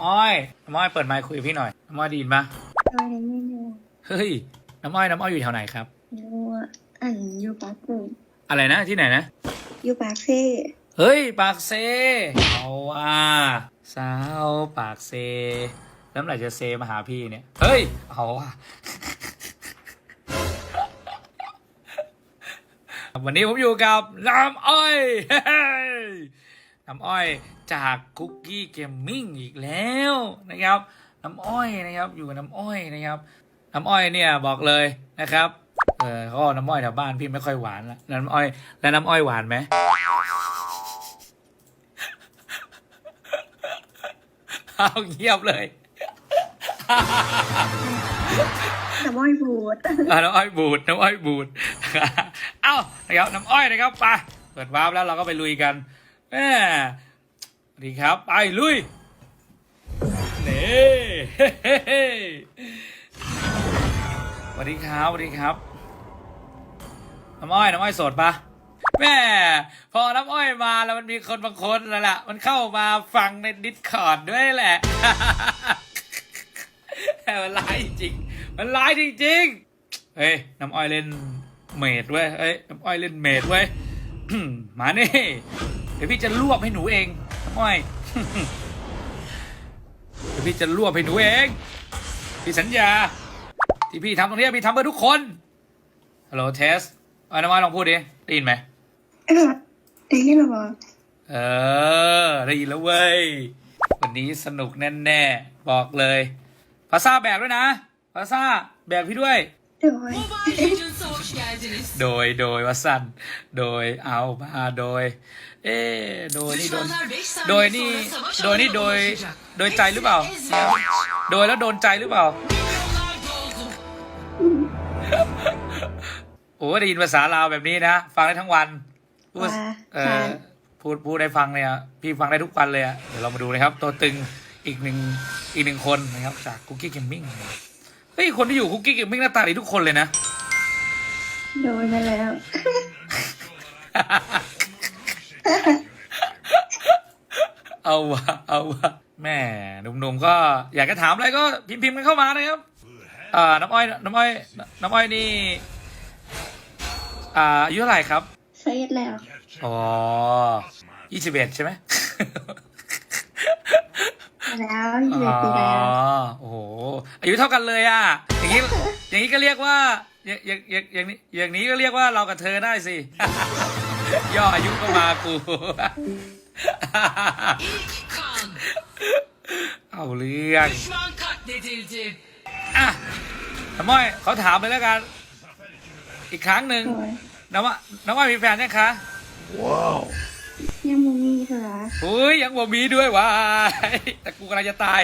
ำอ้อยน้ำอ้อยเปิดไมค์คุยกับพี่หน่อยน้ำอ้อยไดีนปะอะไรไม่รู้เฮ้ยน้ำอ้อยน้ำอ้อยอยู่แถวไหนครับ รู้ว่าอันอยู่ปากเกร็ดอะไรนะที่ไหนนะ อยู่ปากเซ่เฮ้ย ปากเซเอาว่าสาวปากเซแล้วเมื่อไหร่จะเซมาหาพี่เนี่ย เฮ้ย เอาว่าวันนี้ผมอยู่กับน้ำอ้อยเฮ้ยน้ำอ้อย จากคุกกี้เกมมิ่งอีกแล้วนะครับ น้ำอ้อยนะครับอยู่กับน้ำอ้อยนะครับ น้ำอ้อยเนี่ยบอกเลยนะครับเออก็น้ำอ้อยแถวบ้านพี่ไม่ค่อยหวานละแล้วน้ำอ้อย แล้วน้ำอ้อยหวานไหมเอาเงียบเลยน้ำอ้อยบูดอะน้ำอ้อยบูดน้ำอ้อยบูดเอ้านะครับน้ำอ้อยนะครับไปเปิดวาร์ปแล้วเราก็ไปลุยกันแม่สวัส ดีครับ ไป ลุยเนี่สวัสดีครับสวัสดีครับ น้ำอ้อย น้ำอ้อยโสดปะแม่พอน้ำอ้อยมาแล้วมันมีคนบางคนแล้วล่ะ มันเข้ามาฟังในดิสคอร์ดด้วยแหละแต่มันร้ายจริง มันร้ายจริงๆเฮ้ยน้ำอ้อยเล่นเมดเว้ยเฮ้ยน้ำอ้อยเล่นเมดเว้ยมานี่เดี๋ยวพี่จะรวบให้หนูเอง น้ำอ้อยเดี๋ยวพี่จะรวบให้หนูเอง พี่สัญญา ที่พี่ทำตรงเนี้ยพี่ทำเพื่อทุกคน ฮัลโหลเทสเอาน้ำอ้อยลองพูดดิ ได้ยินไหมเออได้ยินหรอเออ ได้ยินแล้วเว้ย วันนี้สนุกแน่ ๆ บอกเลย ภาษาแบกด้วยนะ ภาษาแบกพี่ด้วย เดี๋ยว Mobile Legends'a hoş geldiniz. โดยโดยวัสันโดยเอามาโดย เอ๊ะโดยนี่โดน Düşmanlar 5 saniye โดยนี่ sonra savaş โดยนี่ alanına โดย ulaşacak. โดยใจหรือเปล่าโดยแล้วโดนใจหรือเปล่า Milyonlar doldu. โอ้ได้ยินภาษาลาวแบบนี้นะ ฟังได้ทั้งวันพูดว่าเอค่ะอพูดพูดได้ฟังเลยอะพี่ฟังได้ทุกวันเลยอะเดี๋ยวเรามาดูนะครับ ตัวตึงอีกหนึ่งอีกหนึ่งคนนะครับจากคุกกี้เกมมิ่ง เฮ้ยคนที่อยู่คุกกี้เกมมิ่งหน้าตาดีทุกคนเลยนะ โดนไปแล้ว เอาวะเอาวะแม่หนุ่มๆก็อยากจะถามอะไรก็พิมพ์ๆกันเข้ามานะครับอ่าน้ำอ้อยน้ำอ้อยน้ำอ้อยนี่อ่าอายุเท่าไหร่ครับเซตแล้วอ๋อยี่สิบเอ็ดใช่ไหม แล้วยี่สิบอ๋อปีแล้วโอ้โห อายุเท่ากันเลยอะ อย่างนี้ อย่างนี้ก็เรียกว่า อย่างอย่างอย่างอย่างนี้ อย่างนี้ก็เรียกว่าเรากับเธอได้สิ ย่ออายุก็มากู İlk kan. เอาเรื่อง Düşman katledildi. อะน้ำอ้อยเขาถามเลยแล้วกัน อีกครั้งหนึ่งโดยน้ำอ้อยน้ำอ้อยมีแฟนยังคะ ยังมูมี เถอะอุ้ยยังบ่มีด้วยวายแต่กูกำลังจะตาย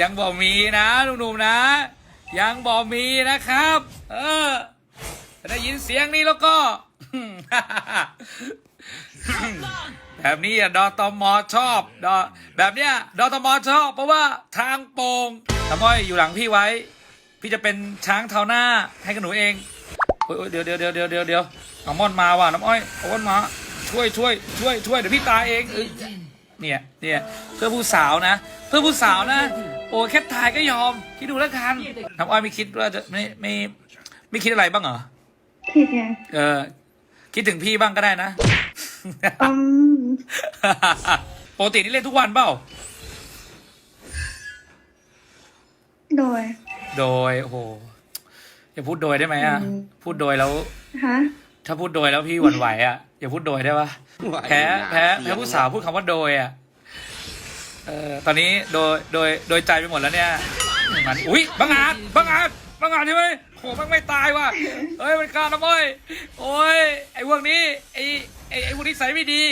ยังบ่มีนะหนุ่มๆนะ ยังบ่มีนะครับ เออได้ยินเสียงนี้แล้วก็ แบบนี้อะดอตมอชอบดอแบบเนี้ยดอตมอชอบ เพราะว่าทางโป่งทำอ้อยอยู่หลังพี่ไว้ พี่จะเป็นช้างเท้าหน้าให้กับหนูเอง โอ้ยโอ้ยเดี๋ยวเดี๋ยวเดี๋ยวเดี๋ยวเดี๋ยวเดี๋ยวเอาม่อนมาว่ะน้ำอ้อยเอาม่อนมาช่วยช่วยช่วยช่วยเดี๋ยวพี่ตายเองเอ้ยเนี่ยเนี่ยเพื่อผู้สาวนะ เพื่อผู้สาวนะ โอ้แค่ถ่ายก็ยอมคิดดูแล้วกันน้ำอ้อยไม่คิดว่าจะไม่ไม่ไม่คิดอะไรบ้างเหรอผิดไงเออคิดถึงพี่บ้างก็ได้นะอืมปกตินี่เล่นทุกวันเปล่าโดย โดยโอ้โห อย่าพูดโดยได้ไหมอะอืมพูดโดยแล้วฮะถ้าพูดโดยแล้วพี่หวั่นไหวอะอย่าพูดโดยได้ปะแพ้แพ้แพ้ผู้สาวพูดคำว่าโดยอะเออตอนนี้โดยโดยโดยใจไปหมดแล้วเนี่ยมันอุ้ยบังอาจบังอาจบังอาจใช่ไหมโหมันไม่ตายว่ะเฮ้ยมันกล้านะเว้ยโอ้ยไอ้พวกนี้ไอ้ไอ้ไอ้พวกนี้ใส่ไม่ดี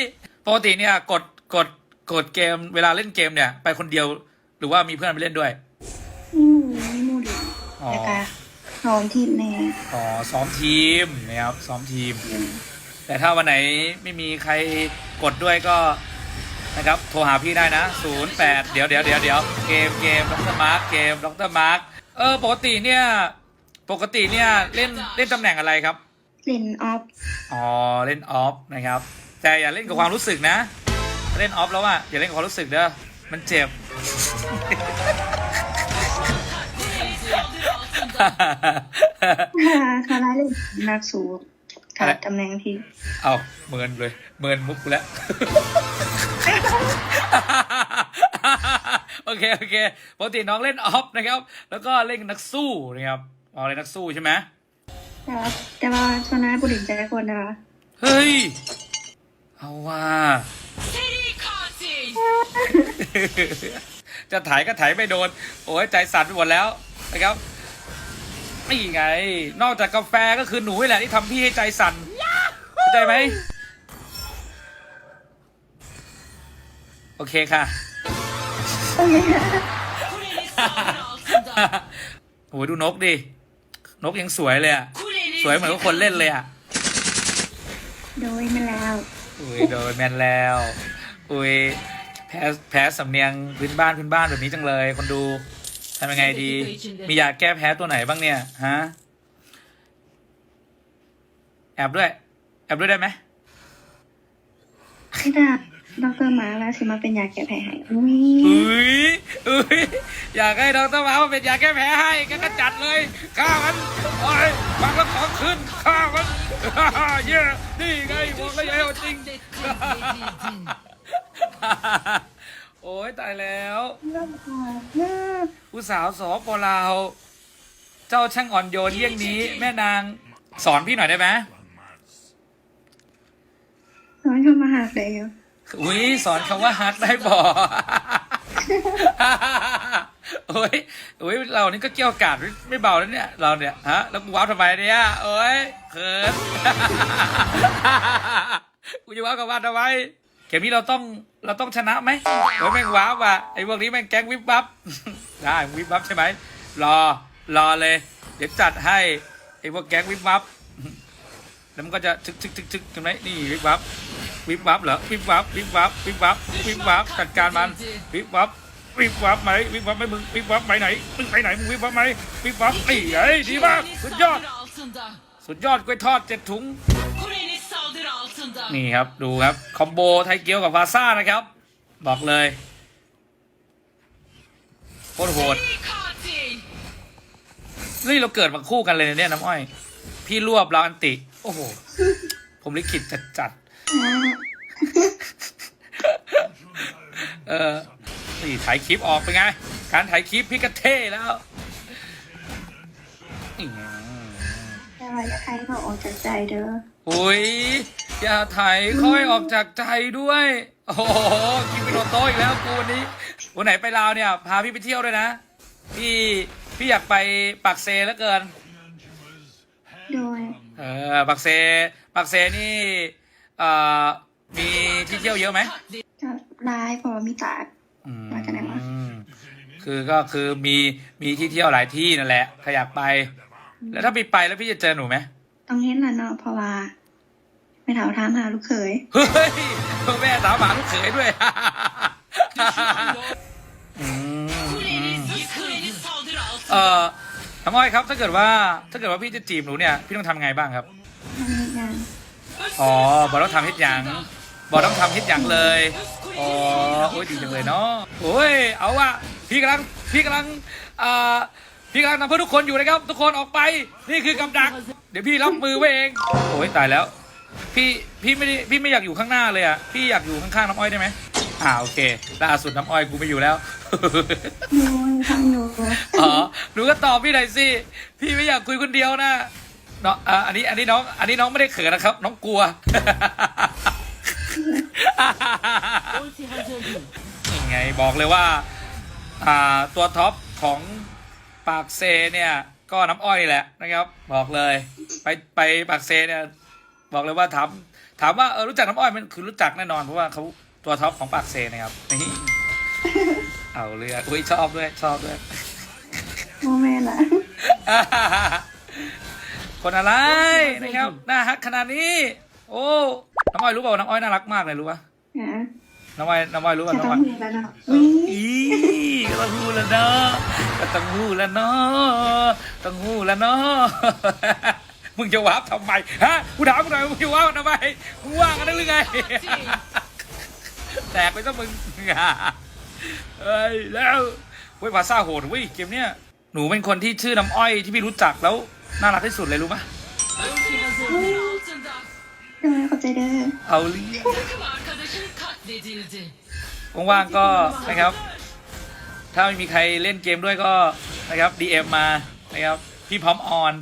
ปกติเนี่ยกดกดกดเกมเวลาเล่นเกมเนี่ย ไปคนเดียวหรือว่ามีเพื่อนไปเล่นด้วยนี่หมูนี่หมูดิอ๋อ แล้วก็หอมทีมแน่อ๋อซ้อมทีมนะครับซ้อมทีม แต่ถ้าวันไหนไม่มีใครกดด้วยก็นะครับโทรหาพี่ได้นะ 08 เดี๋ยวเดี๋ยวเดี๋ยวเดี๋ยวเกมเกมดรมาร์กเกมดรมาร์กเออปกติเนี่ยปกติเนี่ยเล่นเล่นตำแหน่งอะไรครับ เล่นออฟอ๋อเล่นออฟนะครับ แต่อย่าเล่นกับความรู้สึกนะ เล่นออฟแล้วอะอย่าเล่นกับความรู้สึกเด้อมันเจ็บ คาร่าเล่นนักสู้ขาดตำแหน่งที่ เอาเมินเลย เมินมุกกูแล้ว โอเค โอเคปกติน้องเล่นออฟนะครับ แล้วก็เล่นนักสู้นะครับเอาเล่นนักสู้ใช่ไหมแต่ว่าแต่ว่าชนะบุรีใจคนนะคะ เฮ้ย เอาว่า Seri katil. จะถ่ายก็ถ่ายไม่โดน โอ้ยใจสั่นไปหมดแล้วนะครับ นี่ไง นอกจากกาแฟก็คือหนูนี่แหละที่ทำพี่ให้ใจสั่นเข้าใจไหม โอเคค่ะ Kuleniz saldırı altında. โอ้ยดูนกดิ นกยังสวยเลยอะ Kuleniz สวยเหมือนกับคนเล่นเลยอะโดยมาแล้วอุ้ยโดนแมนแล้ว อุ้ยแพ้แพ้สำเนียงพื้นบ้านพื้นบ้านแบบนี้จังเลย คนดู ทำยังไงดี มียาแก้แพ้ตัวไหนบ้างเนี่ย ฮะ แอบด้วย แอบด้วยได้ไหมพี่ดาดอกเตอร์มาแล้วสิมาเป็นยาแก้แพ้ให้อุ้ยอุ้ยอุ้ยอยากให้ดรมามาเป็นยาแก้แพ้ให้ก็ก็จัดเลยฆ่ามันโอ้ยฟังแล้วของขึ้นฆ่ามันเย้นี่ไงบอกแล้วอย่าให้เอาจริง katledildin. โอ้ยตายแล้วเริ่มค่ะเริ่มผู้สาวสปลาว เจ้าช่างอ่อนโยนเยี่ยงนี้ แม่นางสอนพี่หน่อยได้ไหมน้อยเข้ามาหาเลยอยู่อุ้ยสอนคำว่าฮักได้บ่โอ้ยโอ้ยเรานี่ก็เกี่ยวกาดไม่ไม่เบาแล้วเนี่ย เราเนี่ยฮะแล้วกูว้าวทำไมเนี่ยโอ้ยเขินกูจะว้าวกับว่าทำไม เกมนี้เราต้องเราต้องชนะไหมโอ้ยแม่งว้าวว่ะไอ้พวกนี้แม่งแก๊งวิบวับ ได้วิบวับใช่ไหมรอรอเลย เดี๋ยวจัดให้ไอ้พวกแก๊งวิบวับแล้วมันก็จะทึกทึกทึกทึกใช่ไหมนี่วิบวับวิบวับเหรอวิบวับวิบวับวิบวับวิบวับจัดการมันวิบวับวิบวับไหมวิบวับไหมมึงวิบวับไปไหนมึงไปไหนมึงวิบวับไหมวิบวับไอ้ไอ้ดีมากสุดยอด สุดยอดกล้วยทอดเจ็ดถุง นี่ครับดูครับ คอมโบไทยเกี๊ยวกับวาซ่านะครับ บอกเลยโคตรโหด Seri katil. นี่เราเกิดมาคู่กันเลยนะเนี่ยน้ำอ้อย พี่รวบเราอันติ โอ้โห ผมลิขิตจัดจัดๆเออนี่ถ่ายคลิปออกเป็นไง การถ่ายคลิปพี่ก็เท่แล้วอื้อหือแต่ว่าอยากให้เขาออกจากใจเด้ออุ้ย อย่าถ่ายค่อยออกจากใจด้วย โอ้โหกินเป็นโอโต้อีกแล้วกูวันนี้ วันไหนไปลาวเนี่ย พาพี่ไปเที่ยวด้วยนะ พี่พี่อยากไปปากเซแล้วเกิน โดยเออปักเซปักเซนี่เอ่อมีที่เที่ยวเยอะไหม Katledildin. จะร้ายเพราะว่ามีตากอืมมาจากไหนวะ คือก็คือมีมีที่เที่ยวหลายที่นั่นแหละถ้าอยากไป แล้วถ้าพี่ไปแล้วพี่จะเจอหนูไหมต้องเห็นละเนาะเพราะว่าไม่ถามถามหาลูกเขย เฮ้ยแม่สาวหมาลูกเขยด้วยอืม Kuleniz Kuleniz saldırı เอ่ altında. อน้ำอ้อยครับ ถ้าเกิดว่า ถ้าเกิดว่าพี่จะจีบหนูเนี่ย พี่ต้องทำไงบ้างครับทำงานอ๋อบอต้องทำเฮ็ดหยังบอต้องทำเฮ็ดหยังเลย อ๋อ โอ้ยดีจังเลยเนาะ โอ้ย เอาว่ะ พี่กำลัง พี่กำลังอ่าพี่กำลังทำเพื่อทุกคนอยู่นะครับ ทุกคนออกไป นี่คือกับดัก เดี๋ยวพี่รับมือไว้เอง โอ้ยตายแล้ว พี่พี่ไม่ได้พี่ไม่อยากอยู่ข้างหน้าเลยอะพี่อยากอยู่ข้างๆน้ำอ้อยได้ไหมอ่าโอเคล่าสุดน้ำอ้อยกูไม่อยู่แล้วโดยทำอยู่อ๋อหนูก็ตอบพี่หน่อยสิพี่ไม่อยากคุยคนเดียวนะเนาะอะอันนี้อันนี้น้องอันนี้น้องไม่ได้เขินนะครับ น้องกลัว Ulti hazır değil. ยังไงบอกเลยว่า อ่าตัวท็อปของปากเซเนี่ย ก็น้ำอ้อยนี่แหละนะครับ บอกเลย ไปไปปากเซเนี่ย บอกเลยว่าถามถามว่าเออรู้จักน้ำอ้อยมันคือรู้จักแน่นอนเพราะว่าเขาตัวท็อปของปากเซนะครับนี่เอาเรืออุ้ยชอบด้วยชอบด้วยโมแม่ละคนอะไรนะครับน่าฮักขนาดนี้ โอ้น้ำอ้อยรู้เปล่าน้ำอ้อยน่ารักมากเลยรู้ป่ะนะน้ำอ้อยน้ำอ้อยรู้ป่ะจะน้ำต้ออ้งอยมีแล้วเนาะอุ้ยอีก็ต้องหูแล้วเนาะก็ต้องหูแล้วเนาะต้องหูแล้วเนาะ มึงจะวาร์ปทำไมฮะกูถามมึงหน่อยมึงจะวาร์ปทำไมมึงว่างกันได้หรือไง Katil. แตกไปซะมึงเอ้ยแล้วเว้ยภาษาโหดเว้ยเกมเนี้ยหนูเป็นคนที่ชื่อน้ำอ้อยที่พี่รู้จักแล้วน่ารักที่สุดเลยรู้ปะ Ulti hazırdır altında. โดยขอบใจเด้อเอาลิ Takım arkadaşın katledildi. ว่างๆก็นะครับ ถ้าไม่มีใครเล่นเกมด้วยก็นะครับ DM มานะครับ พี่พร้อมออน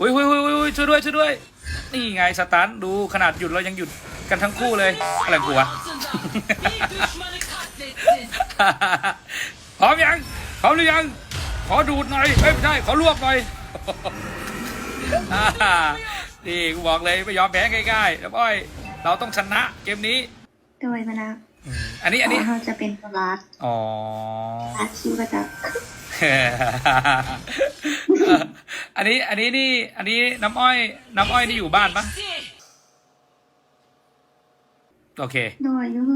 อุ้ยอุ้ยอุ้ยอุ้ยช่วยด้วยช่วยด้วย นี่ไงสตันดูขนาดหยุดเรายังหยุดกันทั้งคู่เลย อะไรกูวะ Altında. Bir düşmanı katlettin. พร้อมยัง พร้อมหรือยัง ขอดูดหน่อยเอ้ยไม่ใช่ขอลวกหน่อยอ่านี่กูบอกเลยไม่ยอมแพ้ง่ายๆแล้วอ้อย เราต้องชนะเกมนี้โดยมานะอืมอันนี้อันนี้เราจะเป็นโซลาร์อ๋ออาชีพก็จะ อันนี้อันนี้นี่ อันนี้น้ำอ้อย น้ำอ้อยนี่อยู่บ้านปะ Geçti. โอเคโดยอยุ่ง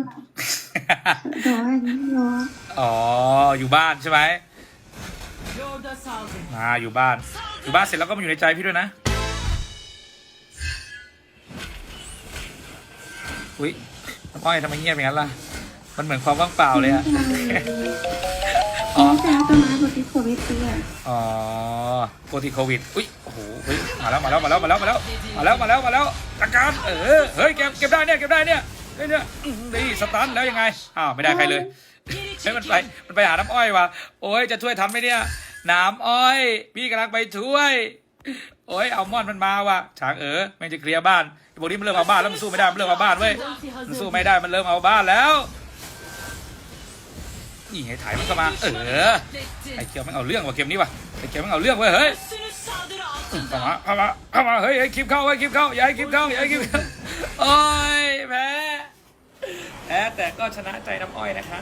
โดยยุ่งโยอ๋อ อยู่บ้านใช่ไหม Lord'a saldır. อ่าอยู่บ้าน อยู่บ้านเสร็จแล้วก็มาอยู่ในใจพี่ด้วยนะ อุ้ยน้ำอ้อยทำไมเงียบอย่างนั้นล่ะ มันเหมือนความว่างเปล่าเลยอะอ๋อ โควิดเตี้ยอ๋อโคติโควิด อุ้ย โอ้โหเฮ้ยมาแล้ว มาแล้ว มาแล้ว มาแล้ว มาแล้ว มาแล้ว มาแล้ว มาแล้วจัดการ เออ เฮ้ย เก็บ เก็บได้เนี่ย เก็บได้เนี่ยเฮ้ยเนี่ยอื้อหือนี่สตันแล้วยังไง อ้าว ไม่ได้ใครเลย เฮ้ยมันไป มันไปหาน้ำอ้อยว่ะ โอ้ย จะช่วยทันไหมเนี่ย น้ำอ้อย พี่กำลังไปช่วย โอ้ย เอามอนมันมาว่ะ ช้างเออแม่งจะเคลียร์บ้านไอ้พวกนี้มันเริ่มเอาบ้านแล้วมันสู้ไม่ได้ มันเริ่มเอาบ้านเว้ย มันสู้ไม่ได้ มันเริ่มเอาบ้านแล้ว นี่ไงถ่ายมันเข้ามาเออไอ้เกียวมันเอาเรื่องว่ะเกมนี้ว่ะไอ้เกียวมันเอาเรื่องเว้ยเฮ้ยเข้ามาเข้ามาเข้ามาเฮ้ยไอ้คลิปเข้าไอ้คลิปเข้าอย่าให้คลิปเข้าอย่าให้คลิปเข้าโอ้ยแพ้แพ้แต่ก็ชนะใจน้ำอ้อยนะคะ